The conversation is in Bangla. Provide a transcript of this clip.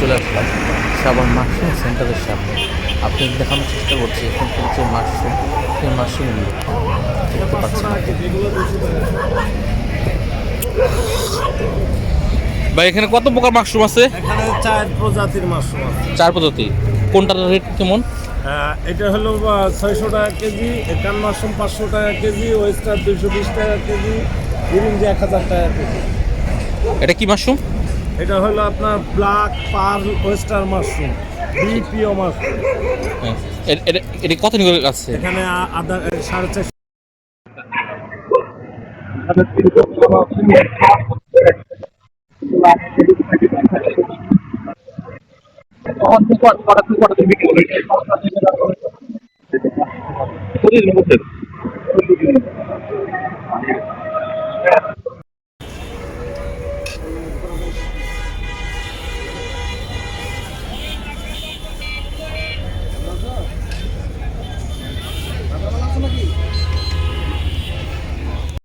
চলে আসলাম। সাবান মাশরুম সেন্টারের সামনে। আপনি দেখানোর চেষ্টা করছি এখানকার যে মাশরুম সেই মাশরুমগুলো দেখতে পাচ্ছেন। ভাই এখানে কত প্রকার মাশরুম আছে? এখানে চার প্রজাতির মাশরুম আছে। চার পদ্ধতি কোনটার রেট কেমন? এটা হলো ছয়শো টাকা কেজি একান মাশরুম পাঁচশো টাকা কেজি ওয়েস্টার দুইশো বিশ টাকা কেজি বিরিঞ্জি এক হাজার টাকা কেজি। এটা কি মাশরুম? এটা হলো আপনার black pearl oyster mushroom BPO mushroom এটা কত নিয়ে আছে? এখানে আদা সাড়ে চারশো। প্রতিদিন